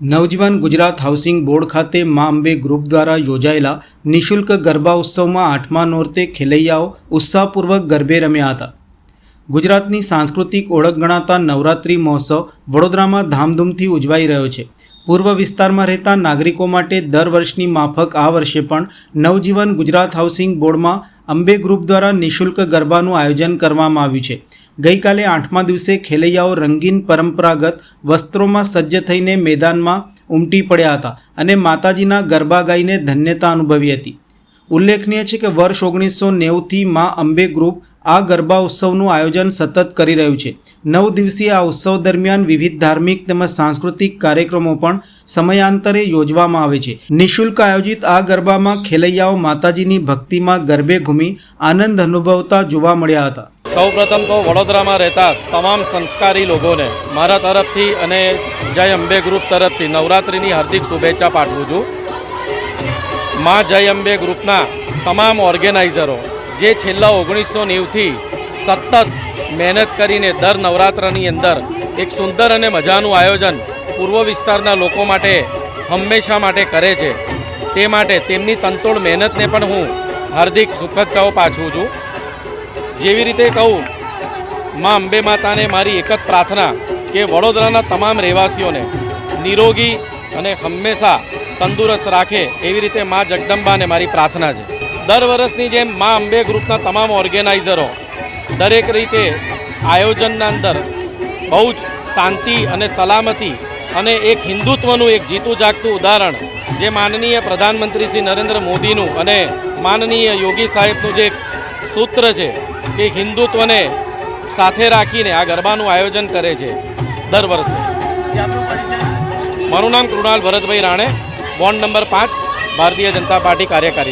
નવજીવન Gujarat housing board ખાતે મા Ambe group દ્વારા યોજાયેલા નિઃશુલ્ક ગરબા ઉત્સવમાં આઠમા નોરતે ખેલૈયાઓ ઉત્સાહપૂર્વક ગરબે રમ્યા હતા. ગુજરાતની સાંસ્કૃતિક ઓળખ ગણાતા નવરાત્રિ મહોત્સવ વડોદરામાં ધામધૂમથી ઉજવાઈ રહ્યો છે. પૂર્વ વિસ્તારમાં રહેતા નાગરિકો માટે દર વર્ષની માફક આ વર્ષે પણ નવજીવન ગુજરાત હાઉસિંગ બોર્ડમાં અંબે ગ્રુપ દ્વારા નિઃશુલ્ક ગરબાનું આયોજન કરવામાં આવ્યું છે. ગઈકાલે આઠમા દિવસે ખેલૈયાઓ રંગીન પરંપરાગત વસ્ત્રોમાં સજ્જ થઈને મેદાનમાં ઉમટી પડ્યા હતા અને માતાજીના ગરબા ગાઈને ધન્યતા અનુભવી હતી. ઉલ્લેખનીય છે કે વર્ષ ઓગણીસો નેવુંથી મા અંબે ગ્રુપ આ ગરબા ઉત્સવનું આયોજન સતત કરી રહ્યું છે. નવ દિવસીય આ ઉત્સવ દરમિયાન વિવિધ ધાર્મિક તેમજ સાંસ્કૃતિક કાર્યક્રમો પણ સમયાંતરે યોજવામાં આવે છે. નિઃશુલ્ક આયોજિત આ ગરબામાં ખેલૈયાઓ માતાજીની ભક્તિમાં ગરબે ઘૂમી આનંદ અનુભવતા જોવા મળ્યા હતા. સૌ પ્રથમ તો વડોદરામાં રહેતા તમામ સંસ્કારી લોકોને મારા તરફથી અને જય અંબે ગ્રુપ તરફથી નવરાત્રિની હાર્દિક શુભેચ્છા પાઠવું છું. મા જય અંબે ગ્રુપના તમામ ઓર્ગેનાઇઝરો જે છેલ્લા ઓગણીસો નેવથી સતત મહેનત કરીને દર નવરાત્રની અંદર એક સુંદર અને મજાનું આયોજન પૂર્વ વિસ્તારના લોકો માટે હંમેશા માટે કરે છે. તે માટે તેમની તંતોડ મહેનતને પણ હું હાર્દિક શુભેચ્છાઓ પાછું છું. જેવી રીતે કહું, માં અંબે માતાને મારી એક જ પ્રાર્થના કે વડોદરાના તમામ રહેવાસીઓને નિરોગી અને હંમેશા તંદુરસ્ત રાખે એવી રીતે મા જગદંબાને મારી પ્રાર્થના છે. દર વર્ષની જેમ મા અંબે ગ્રુપના તમામ ઓર્ગેનાઇઝરો દરેક રીતે આયોજનના અંદર બહુ જ શાંતિ અને સલામતી અને એક હિન્દુત્વનું એક જીતું જાગતું ઉદાહરણ જે માનનીય પ્રધાનમંત્રી શ્રી નરેન્દ્ર મોદીનું અને માનનીય યોગી સાહેબનું જે સૂત્ર છે કે હિન્દુત્વને સાથે રાખીને આ ગરબાનું આયોજન કરે છે દર વર્ષે. મારું નામ કૃણાલ ભરતભાઈ રાણે, વોર્ડ નંબર પાંચ, ભારતીય જનતા પાર્ટી કાર્યકારી.